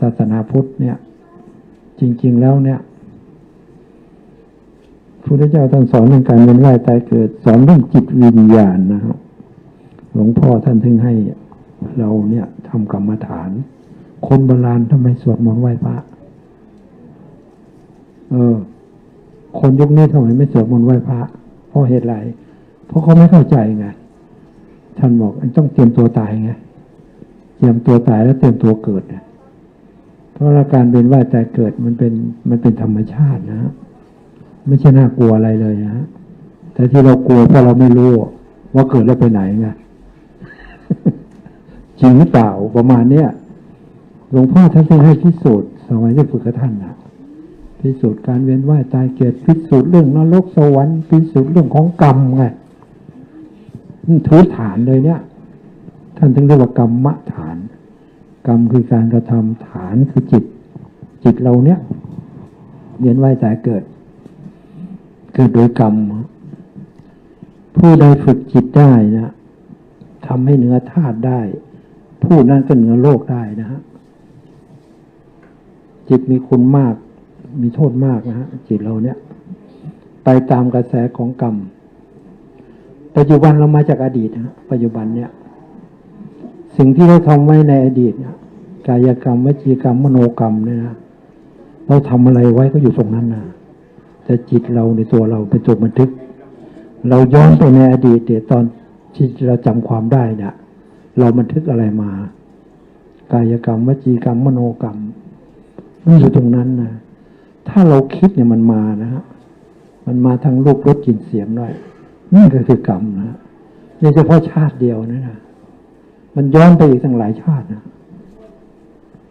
ศาสนาพุทธเนี่ย จริง ๆ แล้วเนี่ยพระพุทธเจ้าท่านสอนเรื่องการเวียนว่ายตายเกิด สอนเรื่องจิตวิญญาณนะครับหลวงพ่อท่านถึงให้เราเนี่ยทำกรรมฐาน คนโบราณทำไมสวดมนต์ไหว้พระเออ คนยุคนี้ทำไมไม่สวดมนต์ไหว้พระเพราะเหตุไรเพราะเขาไม่เข้าใจไงท่านบอกอันต้องเตรียมตัวตายไงเตรียมตัวตายแล้วเตรียมตัวเกิดเนี่ย เพราะาการเวียนว่ายตายเกิดมันเป็นมันเป็นธรรมชาตินะฮะไม่ใช่น่ากลัวอะไรเลยนะฮะแต่ที่เรากลัวเพราะเราไม่รู้ว่าเกิดแล้วไปไหนไงจริงหรือเปล่าประมาณเนี้ยหลวงพ่อท่านต้องให้พิสูจน์สมัยที่ฝึกกับท่านนะพิสูจน์การเวียนว่ายตายเกิดพิสูจน์เรื่องนรกสวรรค์พิสูจน์เรื่องของกรรมไงนี่ถือฐานเลยเนี่ย ท่านถึงเรียกว่ากรรมฐาน กรรมคือการกระทำฐานคือจิต จิตเราเนี่ยเวียนว่ายตายเกิด เกิดโดยกรรม ผู้ใดฝึกจิตได้นะทำให้เหนือธาตุได้ ผู้นั้นก็เหนือโลกได้นะฮะจิตมีคุณมาก มีโทษมากนะฮะจิตเราเนี่ยไปตามกระแสของกรรม ปัจจุบันเรามาจากอดีตนะฮะปัจจุบันเนี่ย สิ่งที่เราทำไว้ในอดีตกายกรรมวจีกรรมมโนกรรมเนี่ยนะเราทำอะไรไว้ก็อยู่ตรงนั้นนะแต่จิตเราในตัวเราเป็นตัวบันทึก เราย้อนไปในอดีตเดี๋ยวตอนที่เราจำความได้เนี่ยเราบันทึกอะไรมา กายกรรมวจีกรรมมโนกรรมมันอยู่ตรงนั้นนะถ้าเราคิดเนี่ยมันมานะฮะมันมาทั้งรูปรสกลิ่นเสียงด้วยนี่ก็คือกรรมนะนี่เฉพาะชาติเดียวนะนะ มันย้อนไปอีกทั้งหลายชาตินะ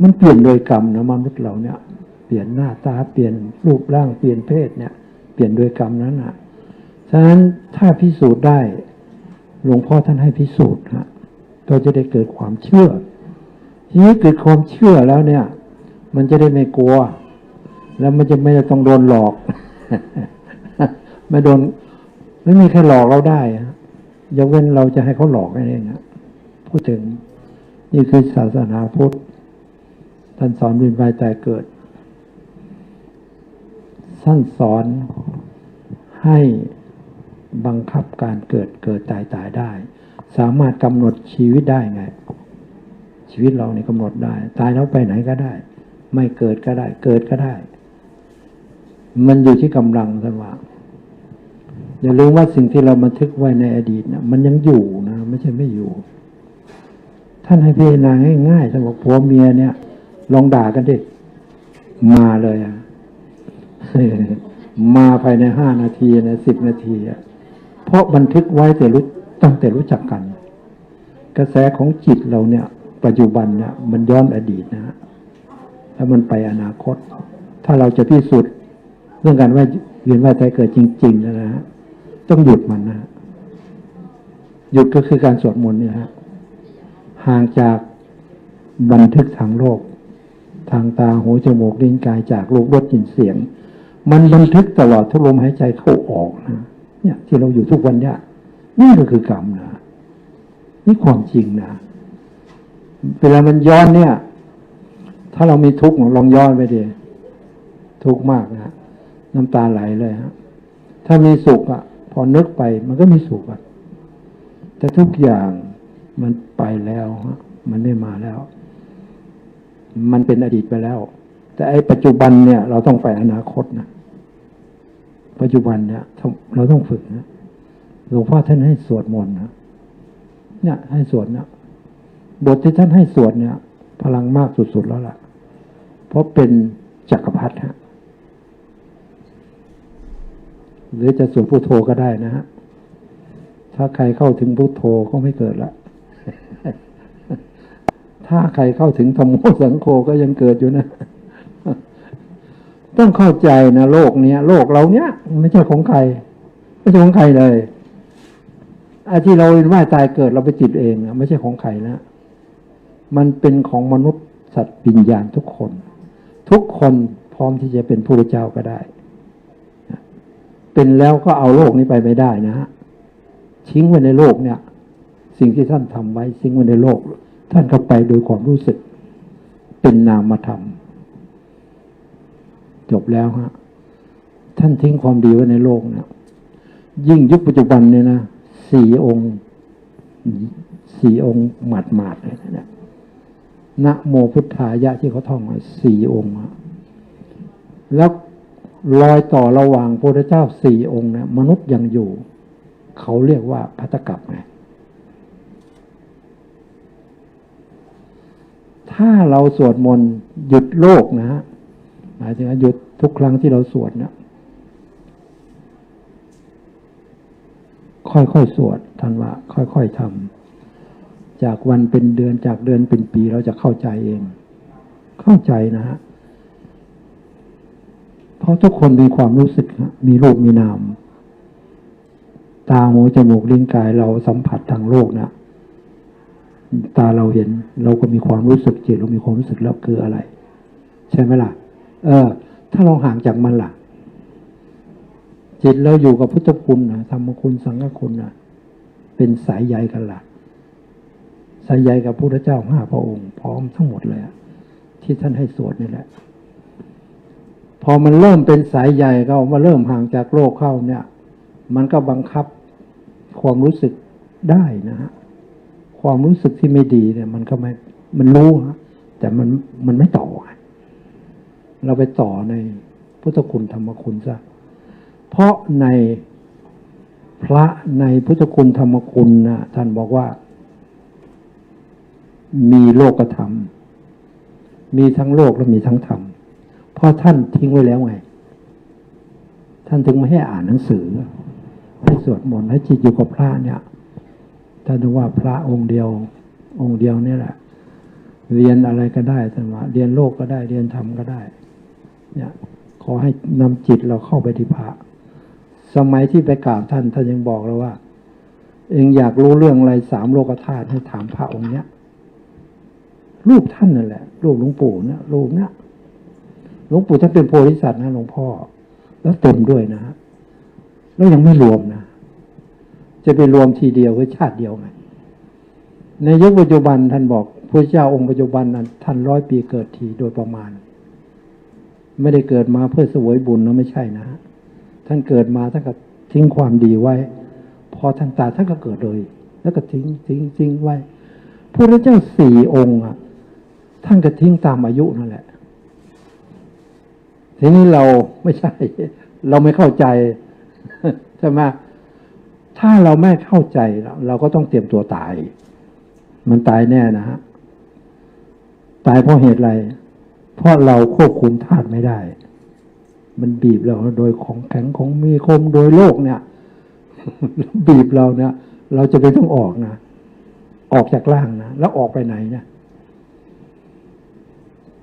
มันเปลี่ยนโดยกรรมนะมนุษย์เราเนี่ย เปลี่ยนหน้าตาเปลี่ยนรูปร่างเปลี่ยนเพศเนี่ย เปลี่ยนโดยกรรมนั้นอนะฉะนั้นถ้าพิสูจน์ได้หลวงพ่อท่านให้พิสูจน์ฮะก็จะได้เกิดความเชื่อ ทีนี้เกิดความเชื่อแล้วเนี่ย มันจะได้ไม่กลัว แล้วมันจะไม่ต้องโดนหลอก ไม่โดน ไม่มีใครหลอกเราได้ฮะยกเว้นเราจะให้เขาหลอกแค่นั้นเองนะ พูดถึง นี่คือศาสนาพุทธ ท่านสอนวินไปแต่เกิด ท่านสอนให้บังคับการเกิดเกิดตายตายได้ สามารถกำหนดชีวิตได้ไง ชีวิตเราเนี่ยกำหนดได้ ตายแล้วไปไหนก็ได้ ไม่เกิดก็ได้ เกิดก็ได้ มันอยู่ที่กำลังท่านว่างอย่าลืมว่าสิ่งที่เราบันทึกไว้ในอดีตนะมันยังอยู่นะ ไม่ใช่ไม่อยู่ ท่านให้พิจารณาง่ายๆท่านบอกผัวเมียเนี่ย ลองด่ากันดิมาเลยอะมาภายในห้านาทีนะสิบนาทีอะเพราะบันทึกไว้แต่รู้ตั้งแต่รู้จักกัน กระแสของจิตเราเนี่ย ปัจจุบันเนี่ยมันย้อนอดีตนะฮะแล้วมันไปอนาคต ถ้าเราจะพิสูจน์เรื่องการว่าเวียนว่ายตายเกิดจริงๆนะฮะต้องหยุดมันนะฮะหยุดก็คือการสวดมนต์เนี่ยฮะ ห่างจากบันทึกทางโลก ทางตาหูจมูกลิ้นกายจากรูปรสกลิ่นเสียง มันบันทึกตลอดทุกลมหายใจเข้าออกนะเนี่ยที่เราอยู่ทุกวันเนี่ยนี่ก็คือกรรมนะนี่ความจริงนะเวลามันย้อนเนี่ย ถ้าเรามีทุกข์ลองย้อนไปดิทุกข์มากนะน้ำตาไหลเลยฮะถ้ามีสุขอะพอนึกไปมันก็มีสุขอะแต่ทุกอย่าง มันไปแล้วมันไม่มาแล้ว มันเป็นอดีตไปแล้ว แต่ไอ้ปัจจุบันเนี่ย เราต้องไปอนาคตนะปัจจุบันเนี่ยเราต้องฝึกนะหลวงพ่อท่านให้สวดมนต์นะเนี่ย ให้สวดนะบทที่ท่านให้สวดเนี่ย พลังมากสุดๆแล้วล่ะ เพราะเป็นจักรพรรดิฮะหรือจะสวดพุทโธก็ได้นะฮะถ้าใครเข้าถึงพุทโธก็ไม่เกิดละ ถ้าใครเข้าถึงธรรมโมสังโฆก็ยังเกิดอยู่นะ ต้องเข้าใจนะโลกเนี้ย โลกเราเนี้ยไม่ใช่ของใคร ไม่ใช่ของใครเลยไอ้ที่เราเห็นว่าตายเกิดเราไปจิตเองนะไม่ใช่ของใครนะมันเป็นของมนุษย์สัตว์วิญญาณทุกคน ทุกคนพร้อมที่จะเป็นผู้เจ้าก็ได้ เป็นแล้วก็เอาโลกนี้ไปไม่ได้นะฮะทิ้งไว้ในโลกเนี่ย สิ่งที่ท่านทำไว้ทิ้งไว้ในโลก ท่านก็ไปโดยความรู้สึก เป็นนามธรรม จบแล้วฮะ ท่านทิ้งความดีไว้ในโลกเนี่ยยิ่งยุคปัจจุบันเนี่ยนะสี่องค์สี่องค์หมาดหมาดเลยนะเนี่ยนะโมพุทธายะที่เขาท่องไว้สี่องค์แล้วรอยต่อระหว่างพระเจ้าสี่องค์เนี่ยมนุษย์ยังอยู่ เขาเรียกว่าพัตตกับไง ถ้าเราสวดมนต์หยุดโลกนะฮะหมายถึงหยุดทุกครั้งที่เราสวดเนี่ยค่อยๆสวดท่านว่า ค่อยๆทำจากวันเป็นเดือนจากเดือนเป็นปีเราจะเข้าใจเอง เข้าใจนะฮะเพราะทุกคนมีความรู้สึกมีรูปมีนาม ตาหูจมูกลิ้นกายเราสัมผัสทางโลกนะ ตาเราเห็น เราก็มีความรู้สึกจิตเรามีความรู้สึกแล้วคืออะไร ใช่ไหมล่ะ เออ ถ้าเราห่างจากมันล่ะ จิตเราอยู่กับพุทธคุณนะธรรมคุณสังฆคุณนะเป็นสายใยกันล่ะ สายใยกับพระพุทธเจ้าห้าพระองค์ พร้อมทั้งหมดเลยที่ท่านให้สวดนี่แหละ พอมันเริ่มเป็นสายใยก็มาเริ่มห่างจากโลกเข้าเนี่ย มันก็บังคับความรู้สึกได้นะฮะ ความรู้สึกที่ไม่ดีเนี่ยมันก็ไม่มันรู้ฮะแต่มันมันไม่ต่อ เราไปต่อในพุทธคุณธรรมคุณซะเพราะในพระในพุทธคุณธรรมคุณนะท่านบอกว่า มีโลกธรรม มีทั้งโลกและมีทั้งธรรมเพราะท่านทิ้งไว้แล้วไง ท่านถึงไม่ให้อ่านหนังสือ ให้สวดมนต์ให้จิตอยู่กับพระเนี่ย ท่านว่าพระองค์เดียว องค์เดียวนี่แหละ เรียนอะไรก็ได้ท่ว่าเรียนโลกก็ได้เรียนธรรมก็ได้ เนี่ย ขอให้นำจิตเราเข้าไปที่พระ สมัยที่ไปกราบท่านท่านยังบอกเราว่า เองอยากรู้เรื่องอะไรสามโลกธาตุให้ถามพระองค์เนี้ยรูปท่านนั่นแหละ รูปหลวงปู่เนี่ยรูปเนี้ยหลวงปู่ท่านเป็นโพธิสัตว์นะหลวงพ่อ แล้วเต็มด้วยนะแล้วยังไม่รวมนะ จะไปรวมทีเดียวคือชาติเดียวไงในยุคปัจจุบันท่านบอกพระเจ้าองค์ปัจจุบันนั้นท่านร้อยปีเกิดทีโดยประมาณ ไม่ได้เกิดมาเพื่อสวยบุญนะไม่ใช่นะ ท่านเกิดมาท่านก็ทิ้งความดีไว้ พอท่านตายท่านก็เกิดเลย แล้วก็ทิ้งทิ้งทิ้งไว้พระเจ้าสี่องค์อะท่านก็ทิ้งตามอายุนั่นแหละ ทีนี้เราไม่ใช่ เราไม่เข้าใจใช่ไหม ถ้าเราไม่เข้าใจเราก็ต้องเตรียมตัวตาย มันตายแน่นะฮะตายเพราะเหตุอะไร เพราะเราควบคุมธาตุไม่ได้ มันบีบเราโดยของแข็งของมีคมโดยโลกเนี่ย บีบเราเนี่ย เราจะไปต้องออกนะ ออกจากร่างนะ แล้วออกไปไหนเนี่ย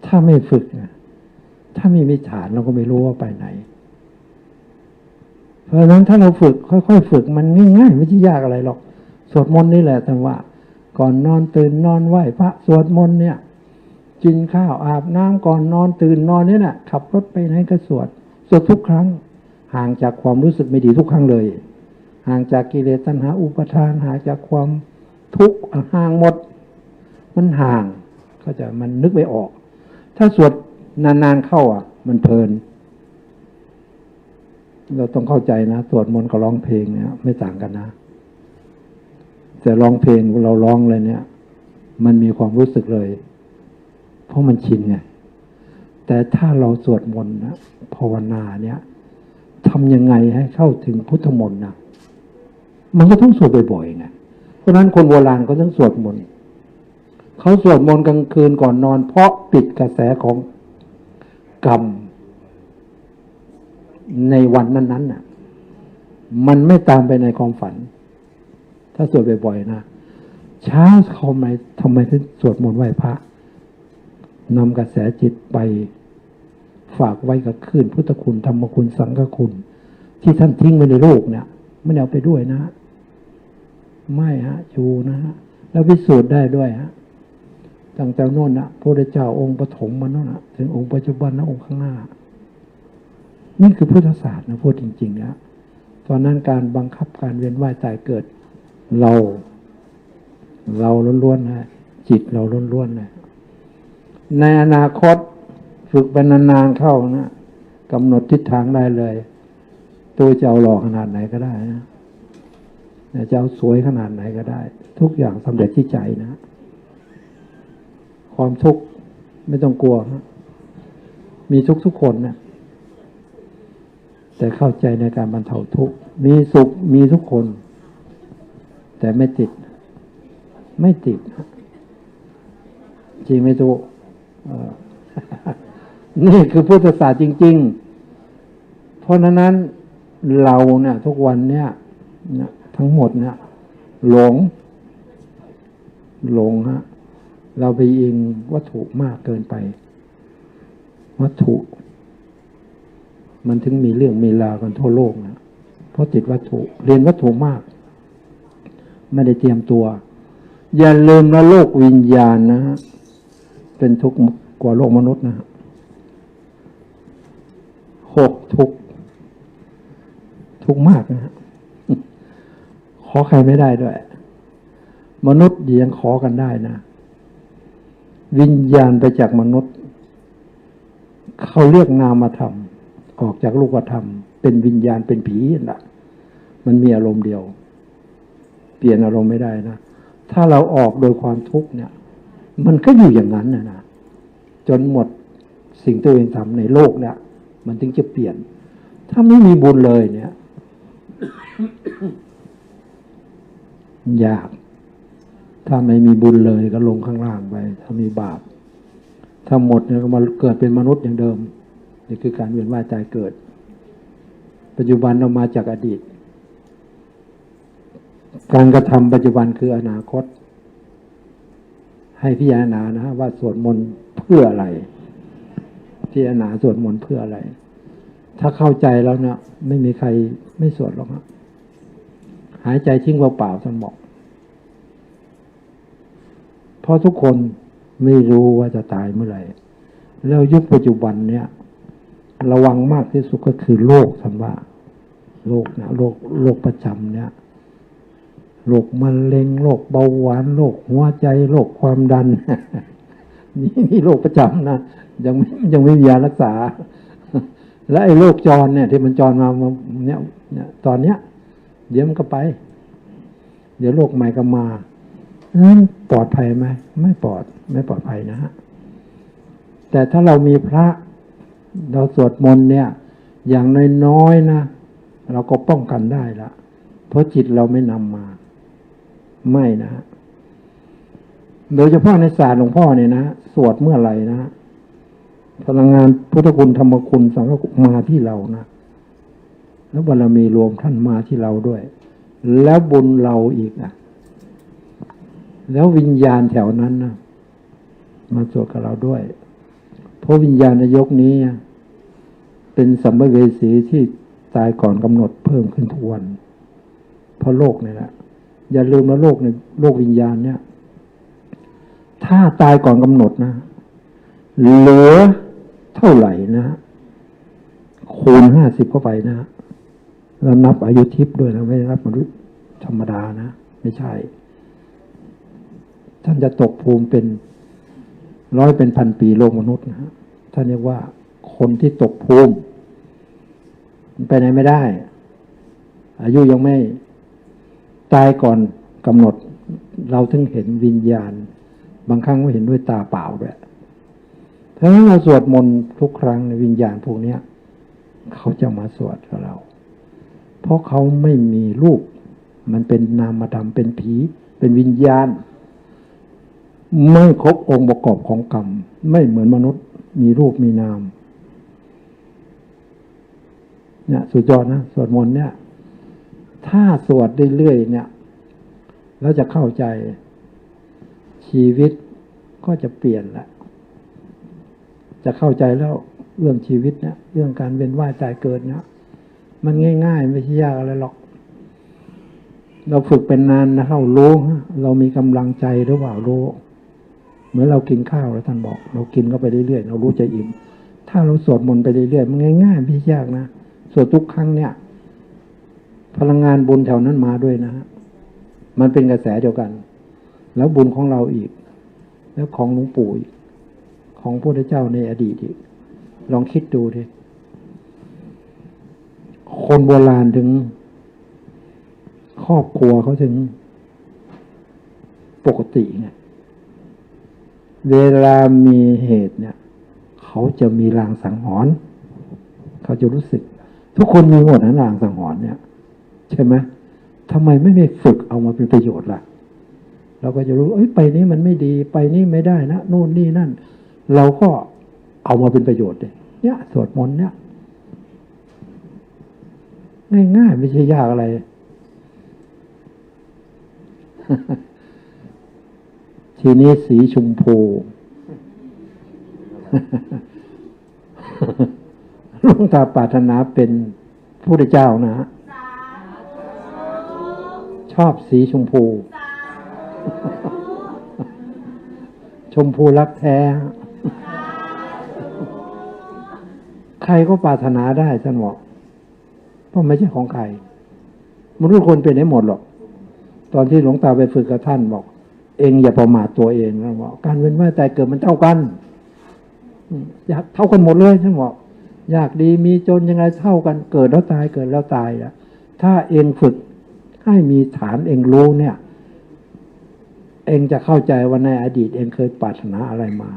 ถ้าไม่ฝึกนะถ้าไม่มีฐานเราก็ไม่รู้ว่าไปไหน เพราะฉะนั้นถ้าเราฝึกค่อยๆ ฝึกมันง่ายๆไม่ใช่ยากอะไรหรอก สวดมนต์นี่แหละแต่ว่า ก่อนนอนตื่นนอนไหวพระสวดมนต์เนี่ยกินข้าวอาบน้ำก่อนนอนตื่นนอนนี่แหละขับรถไปไหนก็สวดสวดทุกครั้ง ห่างจากความรู้สึกไม่ดีทุกครั้งเลย ห่างจากกิเลสตัณหาอุปทานห่างจากความทุกข์ห่างหมด มันห่างก็จะมันนึกไม่ออก ถ้าสวดนานๆเข้าอะ มันเพลิน เราต้องเข้าใจนะสวดมนต์กับร้องเพลงเนี่ย ไม่ต่างกันนะ แต่ร้องเพลงเราร้องเลยเนี่ย มันมีความรู้สึกเลย เพราะมันชินไงแต่ถ้าเราสวดมนต์นะภาวนาเนี่ยทำยังไงให้เข้าถึงพุทธมนต์นะมันก็ต้องสวดบ่อยๆไงเพราะฉะนั้นคนโบราณเขาต้องสวดมนต์เขาสวดมนต์กลางคืนก่อนนอน เพราะปิดกระแสของกรรม ในวันนั้นๆน่ะ มันไม่ตามไปในความฝัน ถ้าสวดบ่อยๆนะเช้าเขาไมทำไมถึงสวดมนต์ไหว้พระนำกระแสจิตไปฝากไว้กับคลื่นพุทธคุณธรรมคุณสังฆคุณ ที่ท่านทิ้งไว้ในโลกเนี่ยไม่เอาไปด้วยนะ ไม่ฮะชูนะฮะแล้วพิสูจน์ได้ด้วยฮะตั้งแต่โน่นนะพระเจ้าองค์ปฐมมาโน่นนะถึงองค์ปัจจุบันนะองค์ข้างหน้า นี่คือพุทธศาสตร์นะพูดจริงๆนะตอนนั้นการบังคับการเวียนว่ายตายเกิดเรา เราล้วนๆนะจิตเราล้วนๆนะในอนาคตฝึกไปนานๆเข้านะกำหนดทิศทางได้เลย ตัวจะเอาหล่อขนาดไหนก็ได้นะจะเอาสวยขนาดไหนก็ได้ ทุกอย่างสำเร็จที่ใจนะ ความทุกข์ไม่ต้องกลัวนะมีทุกทุกคนนะ แต่เข้าใจในการบรรเทาทุกข์มีสุขมีทุกคน แต่ไม่ติด ไม่ติด จริงไหมทุกนี่คือพุทธศาสตร์จริง ๆ เพราะฉะนั้นเราเนี่ย ทุกวันเนี่ยทั้งหมดเนี่ยหลง หลงฮะเราไปอิงวัตถุมากเกินไป วัตถุ มันถึงมีเรื่องมีรากันทั่วโลกนะเพราะติดวัตถุเรียนวัตถุมาก ไม่ได้เตรียมตัว อย่าลืมนะโลกวิญญาณนะฮะเป็นทุกข์กว่าโลกมนุษย์นะหกทุกทุกมากนะฮะขอใครไม่ได้ด้วย มนุษย์ยังขอกันได้นะ วิญญาณไปจากมนุษย์ เขาเรียกนามธรรม ออกจากลูกธรรม เป็นวิญญาณเป็นผีน่ะ มันมีอารมณ์เดียว เปลี่ยนอารมณ์ไม่ได้นะ ถ้าเราออกโดยความทุกข์เนี่ย มันก็อยู่อย่างนั้นนะนะจนหมดสิ่งตัวเองทำในโลกเนี่ย มันถึงจะเปลี่ยน ถ้าไม่มีบุญเลยเนี่ย ยาก ถ้าไม่มีบุญเลยก็ลงข้างล่างไป ถ้ามีบาป ถ้าหมดเนี่ยก็มาเกิดเป็นมนุษย์อย่างเดิม นี่คือการเวียนว่ายตายเกิด ปัจจุบันเรามาจากอดีต การกระทำปัจจุบันคืออนาคต ให้พิจารณานะว่าสวดมนต์เพื่ออะไรพิจารณาสวดมนต์เพื่ออะไร ถ้าเข้าใจแล้วเนี่ยไม่มีใครไม่สวดหรอกครับหายใจทิ้งเปล่าๆท่านบอกเพราะทุกคนไม่รู้ว่าจะตายเมื่อไหร่แล้วยุคปัจจุบันเนี่ย ระวังมากที่สุดก็คือโรคท่านว่าโรคนะโรคโรคประจำเนี่ยโรคมะเร็งโรคเบาหวานโรคหัวใจโรคความดันนี่นี่โรคประจำนะยังไม่ยังไม่มียารักษา และไอ้โรคจรเนี่ย ที่มันจรมามาเนี่ยเนี่ยตอนเนี้ย เดี๋ยวมันก็ไป เดี๋ยวโรคใหม่ก็มานั้นปลอดภัยไหมไม่ปลอด ไม่ปลอดภัยนะฮะแต่ถ้าเรามีพระ เราสวดมนต์เนี่ย อย่างน้อยๆนะเราก็ป้องกันได้ละเพราะจิตเราไม่นำมา ไม่นะฮะโดยเฉพาะในศาสตร์หลวงพ่อเนี่ยนะสวดเมื่อไหร่นะพลังงานพุทธคุณธรรมคุณสังฆคุณมาที่เรานะแล้วบารมีรวมท่านมาที่เราด้วย แล้วบุญเราอีกอะ แล้ววิญญาณแถวนั้นนะมาสวดกับเราด้วย เพราะวิญญาณนยกนี้ เป็นสัมภเวสีที่ตายก่อนกำหนดเพิ่มขึ้นทุกวัน เพราะโลกนี่แหละอย่าลืมว่าโลกในโลกวิญญาณเนี่ย ถ้าตายก่อนกำหนดนะเหลือเท่าไหร่นะคูณห้าสิบเข้าไปนะแล้วนับอายุทิพย์ด้วยนะไม่นับมนุษย์ธรรมดานะ ไม่ใช่ ท่านจะตกภูมิเป็น ร้อยเป็นพันปีโลกมนุษย์นะฮะท่านเรียกว่าคนที่ตกภูมิมันไปไหนไม่ได้ อายุยังไม่ตายก่อนกำหนด เราถึงเห็นวิญญาณ บางครั้งก็เห็นด้วยตาเปล่าด้วยถ้าเราสวดมนต์ทุกครั้งในวิญญาณพวกนี้เขาจะมาสวดกับเรา เพราะเขาไม่มีรูป มันเป็นนามธรรมเป็นผี เป็นวิญญาณ ไม่ครบองค์ประกอบของกรรม ไม่เหมือนมนุษย์ มีรูปมีนามเนี่ยสุดยอดนะสวดมนต์เนี่ย ถ้าสวดเรื่อยๆเนี่ย แล้วจะเข้าใจชีวิตก็จะเปลี่ยนละจะเข้าใจแล้วเรื่องชีวิตเนี่ย เรื่องการเวียนว่ายตายเกิดเนี่ยมันง่าย ๆ ไม่ใช่ยากอะไรหรอก เราฝึกเป็นนานนะเรารู้เรามีกำลังใจหรือเปล่ารู้ เหมือนเรากินข้าวแล้วท่านบอก เรากินก็ไปเรื่อยๆเรารู้ใจอิ่ม ถ้าเราสวดมนต์ไปเรื่อยๆมันง่ายๆไม่ใช่ยากนะสวดทุกครั้งเนี่ย พลังงานบุญแถวนั้นมาด้วยนะฮะมันเป็นกระแสเดียวกัน แล้วบุญของเราอีก แล้วของหลวงปู่อีกของพระพุทธเจ้าในอดีตอีกลองคิดดูดิคนโบราณถึง ครอบครัวเขาถึงปกติไง เวลามีเหตุเนี่ย เขาจะมีรางสังหรณ์เขาจะรู้สึก ทุกคนมีหมดนะรางสังหรณ์เนี่ย ใช่ไหมทำไมไม่ไปฝึกเอามาเป็นประโยชน์ล่ะ เราก็จะรู้ เอ้ยไปนี้มันไม่ดีไปนี้ไม่ได้นะนู่นนี่นั่น เราก็เอามาเป็นประโยชน์เลยเนี่ยสวดมนต์เนี่ยง่ายๆไม่ใช่ยากอะไร ทีนี้สีชมพูหลวงตาปรารถนาเป็นพระพุทธเจ้านะฮะชอบสีชมพู ชมพูรักแท้ ใครก็ปรารถนาได้ท่านบอกเพราะไม่ใช่ของใครมนุษย์คนเป็นได้หมดหรอก ตอนที่หลวงตาไปฝึกกับท่านบอก เองอย่าประมาทตัวเองนะบอกการเว้นว่ายตายเกิดมันเท่ากันอยากเท่ากันหมดเลยท่านบอกอยากดีมีจนยังไงเท่ากันเกิดแล้วตายเกิดแล้วตายอะถ้าเองฝึกให้มีฐานเองรู้เนี่ย เองจะเข้าใจว่าในอดีต เองเคยปรารถนาอะไรมา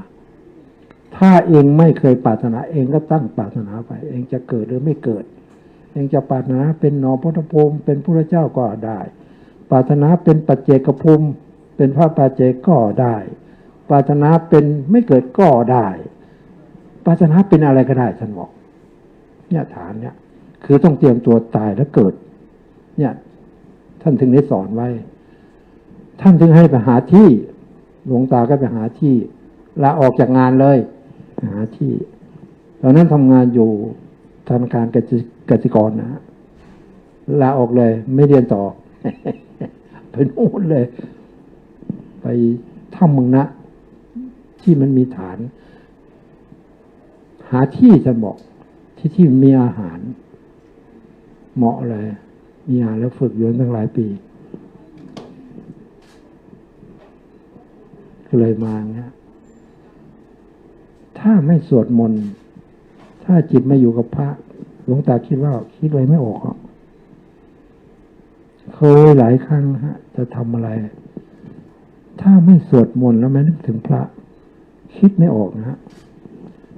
ถ้าเองไม่เคยปรารถนา เองก็ตั้งปรารถนาไป เองจะเกิดหรือไม่เกิด เองจะปรารถนาเป็นหนอพุทธภูมิเป็นพระเจ้าก็ได้ ปรารถนาเป็นปัจเจกภูมิ เป็นพระปัจเจก็ได้ ปรารถนาเป็นไม่เกิดก็ได้ ปรารถนาเป็นอะไรก็ได้ท่านบอก เนี่ยฐานเนี่ย คือต้องเตรียมตัวตายแล้วเกิด เนี่ย ท่านถึงได้สอนไว้ ท่านถึงให้ไปหาที่หลวงตาก็ไปหาที่ลาออกจากงานเลยหาที่ตอนนั้นทำงานอยู่ธนาคารกสิกสิกรนะฮะลาออกเลย ไม่เรียนต่อไปนู่นเลย ไปถ้ำเมึงนะ ที่มันมีฐาน หาที่จะบอกที่ที่มีอาหาร เหมาะเลยมีอาหารแล้วฝึกอยู่ตั้งหลายปีก็เลยมาเงี้ยถ้าไม่สวดมนต์ถ้าจิตไม่อยู่กับพระหลวงตาคิดว่าคิดอะไรไม่ออกรอกเคยหลายครั้งฮะ จะทำอะไร ถ้าไม่สวดมนต์แล้วไม่นึกถึงพระ คิดไม่ออกนะฮะ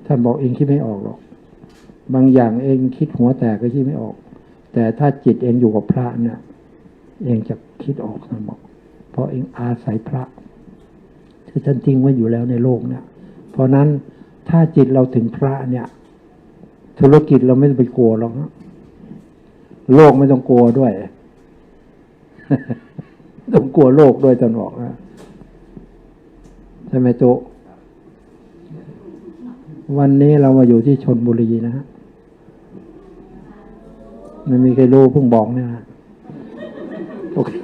ท่านบอกเองคิดไม่ออกหรอก บางอย่างเองคิดหัวแตกก็คิดไม่ออก แต่ถ้าจิตเองอยู่กับพระเนี่ยเองจะคิดออกท่านบอก เพราะเองอาศัยพระที่ท่านทิ้งไว้อยู่แล้วในโลกเนี่ย เพราะนั้นถ้าจิตเราถึงพระเนี่ย ธุรกิจเราไม่ต้องไปกลัวหรอกนะโลกไม่ต้องกลัวด้วย ต้องกลัวโลกด้วยตนบอกนะ ใช่ไหมโตะวันนี้เรามาอยู่ที่ชนบุรีนะฮะไม่มีใครรู้เพิ่งบอกเนี่ยนะปกติ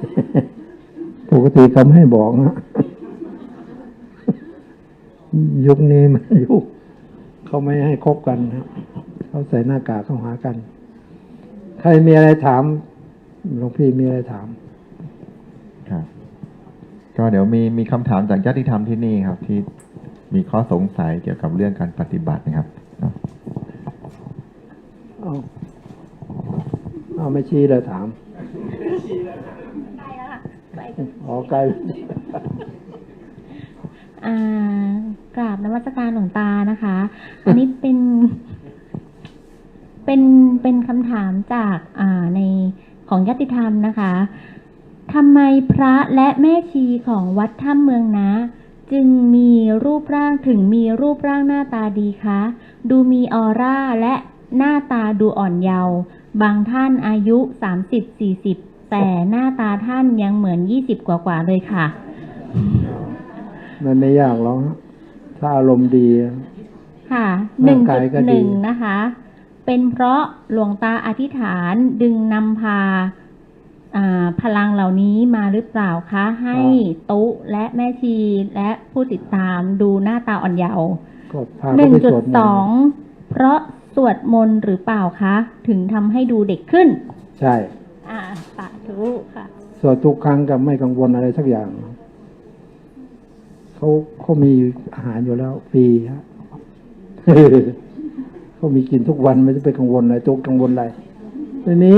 ปกติเขาไม่ให้บอกนะยุคนี้มันยุคเขาไม่ให้คบกันนะเขาใส่หน้ากากเข้าหากัน ใครมีอะไรถามหลวงพี่มีอะไรถามครับ ก็เดี๋ยวมีมีคำถามจากญาติธรรมที่นี่ครับ ที่มีข้อสงสัยเกี่ยวกับเรื่องการปฏิบัตินะครับเนาะเอาเอาไม่ชี้เลยถามใกล้แล้วค่ะใกล้อ๋อไกลอ่ากราบนมัสการหลวงตานะคะ อันนี้เป็นเป็นเป็นคำถามจากอ่าในของยติธรรมนะคะ ทำไมพระและแม่ชีของวัดถ้ำเมืองนะ จึงมีรูปร่างถึงมีรูปร่างหน้าตาดีคะ ดูมีออร่าและหน้าตาดูอ่อนเยาว์บางท่านอายุ 30-40 แต่หน้าตาท่านยังเหมือน 20 กว่าๆเลยค่ะ มันไม่ยากหรอกฮะถ้าอารมณ์ดี ค่ะหนึ่ร่างงกายก็จุดหดีนึ่งนะคะ เป็นเพราะหลวงตาอธิษฐานดึงนำพาอ่า พลังเหล่านี้มาหรือเปล่าคะ ให้ตุ๊และแม่ชีและผู้ติดตามดูหน้าตาอ่อนเยาว์ก็พาหเขานึ่งไปจุสดวดมสนองต์เพราะสวดมนต์หรือเปล่าคะ ถึงทำให้ดูเด็กขึ้น ใช่ อ่าสาธุค่ะ สวดทุกครั้งกับไม่กังวลอะไรสักอย่างเขาเขามีอาหารอยู่แล้วฟรีฮะเขามีกินทุกวันไม่ต้องไปกังวลอะไรตัวกังวลอะไรไม่มี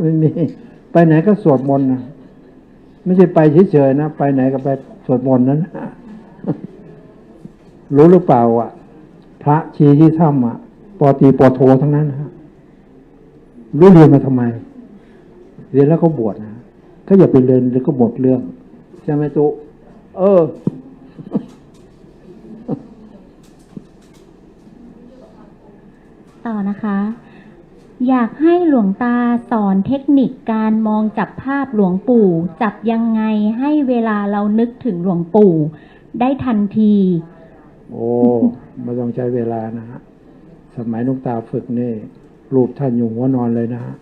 ไม่มี ไปไหนก็สวดมนต์นะไม่ใช่ไปเฉยๆนะไปไหนก็ไปสวดมนต์นั้นนะรู้หรือเปล่าอะ พระชีที่ถ้ำอะปอตีปอโททั้งนั้นฮะรู้เรียนมาทำไม เรียนแล้วก็บวชนะก็อย่าไปเรียนแล้วก็หมดเรื่องใช่ไหมตุเออต่อนะคะ อยากให้หลวงตาสอนเทคนิคการมองจับภาพหลวงปู่ จับยังไงให้เวลาเรานึกถึงหลวงปู่ ได้ทันที โอ้ไม่ต้องใช้เวลานะฮะสมัยหลุงตาฝึกนี่รูปท่านอยู่หัวนอนเลยนะฮะ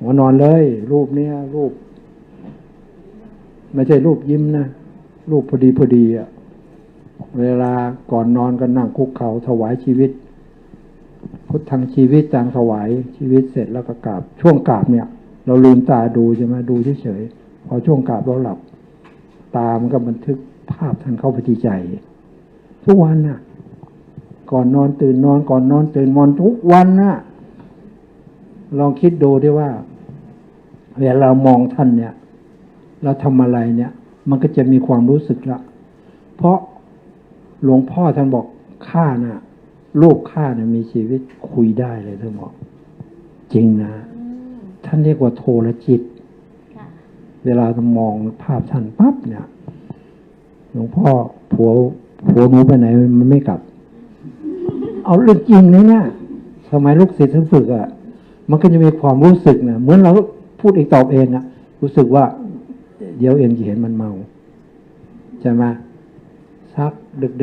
หัวนอนเลย รูปเนี้ยรูป ไม่ใช่รูปยิ้มนะ รูปพอดีพอดีอะเวลาก่อนนอนก็นั่งคุกเข่าถวายชีวิต พุทธังชีวิตจางถวายชีวิตเสร็จแล้วก็กราบช่วงกราบเนี่ย เราลืมตาดูใช่ไหมดูเฉยๆพอช่วงกราบเราหลับ ตามันก็บันทึกภาพท่านเข้าไปที่ใจ ทุกวันน่ะ ก่อนนอนตื่นนอนก่อนนอนตื่นนอนทุกวันน่ะ ลองคิดดูดิว่า เวลาเรามองท่านเนี่ย เราทำอะไรเนี่ย มันก็จะมีความรู้สึกละ เพราะหลวงพ่อท่านบอกข้าน่ะ ลูกข้าเนี่ยมีชีวิตคุยได้เลยท่านบอกจริงนะ ท่านเรียกว่าโทรจิตค่ะเวลาเรามองภาพท่านปั๊บเนี่ยหลวงพ่อผัวผัวหนูไปไหนมันไม่กลับ เอาเรื่องจริงเลยนะสมัยลูกศิษย์ท่านฝึกอะ่ะ มันก็จะมีความรู้สึกนะเหมือนเราพูดเองตอบเองอะรู้สึกว่า เดี๋ยวเองจะเห็นมันเมาใช่ไหมสัก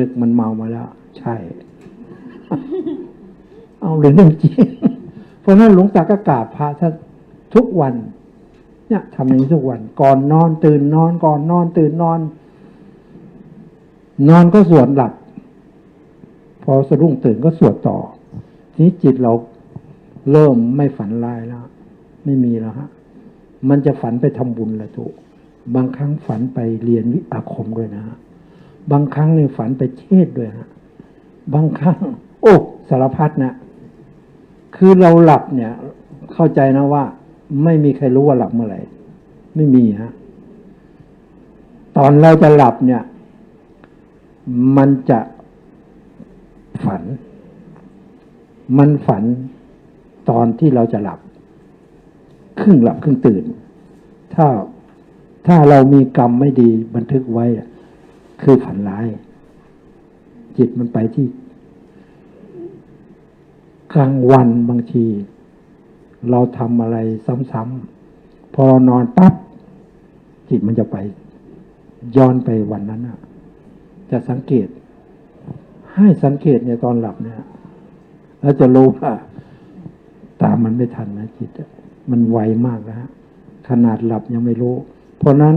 ดึกๆมันเมามาแล้ว ใช่ เอาเรื่องจริงเพราะนั้นหลวงตาก็กราบพระท่านทุกวัน เนี่ยทำอย่างนี้ทุกวัน ก่อนนอนตื่นนอนก่อนนอนตื่นนอน นอนก็สวดหลับ พอสะดุ้งตื่นก็สวดต่อ ทีนี้จิตเราเริ่มไม่ฝันร้ายแล้ว ไม่มีแล้วฮะ มันจะฝันไปทำบุญละทุกบางครั้งฝันไปเรียนวิอาคมด้วยนะฮะ บางครั้งเนี่ยฝันไปเทศด้วยฮะ บางครั้ง โอ้สารพัดนะ คือเราหลับเนี่ย เข้าใจนะว่า ไม่มีใครรู้ว่าหลับเมื่อไหร่ไม่มีฮะตอนเราจะหลับเนี่ย มันจะฝัน มันฝันตอนที่เราจะหลับ ครึ่งหลับครึ่งตื่น ถ้าถ้าเรามีกรรมไม่ดีบันทึกไว้ คือฝันร้าย จิตมันไปที่ กลางวันบางที เราทำอะไรซ้ำๆพอเรานอนปั๊บจิตมันจะไป ย้อนไปวันนั้นอะจะสังเกต ให้สังเกตเนี่ยตอนหลับเนี่ยแล้วจะรู้ว่าตามมันไม่ทันนะจิตมันไวมากนะฮะขนาดหลับยังไม่รู้ เพราะนั้น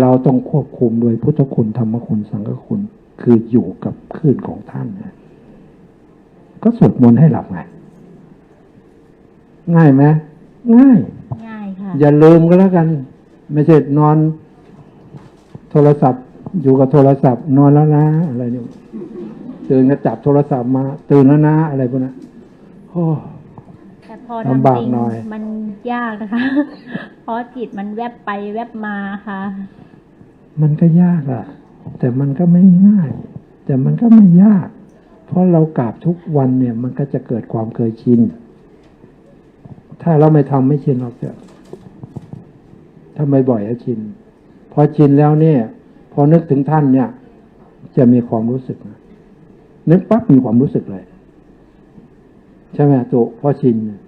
เราต้องควบคุมโดยพุทธคุณธรรมคุณสังฆคุณ คืออยู่กับคลื่นของท่านนะ ก็สวดมนต์ให้หลับไง ง่ายไหมง่าย ง่ายค่ะ อย่าลืมก็แล้วกัน ไม่ใช่นอน โทรศัพท์ อยู่กับโทรศัพท์ นอนแล้วนะ อะไรเนี่ยตื่นก็จับโทรศัพท์มา ตื่นแล้วนะ อะไรพวกนั้นโอ้แต่พอลำบาทำกจริงหน่อย มันยากนะคะเพราะจิตมันแวบไปแวบมาค่ะ มันก็ยากอะแต่มันก็ไม่ง่าย แต่มันก็ไม่ยาก เพราะเรากราบทุกวันเนี่ย มันก็จะเกิดความเคยชิน ถ้าเราไม่ทำไม่ชินหรอกจะถ้าไมบ่อยก็ชิน พอชินแล้วเนี่ย พอนึกถึงท่านเนี่ย จะมีความรู้สึกนะนึกปั๊บมีความรู้สึกเลย ใช่ไหมตัวพอชินเนี่ย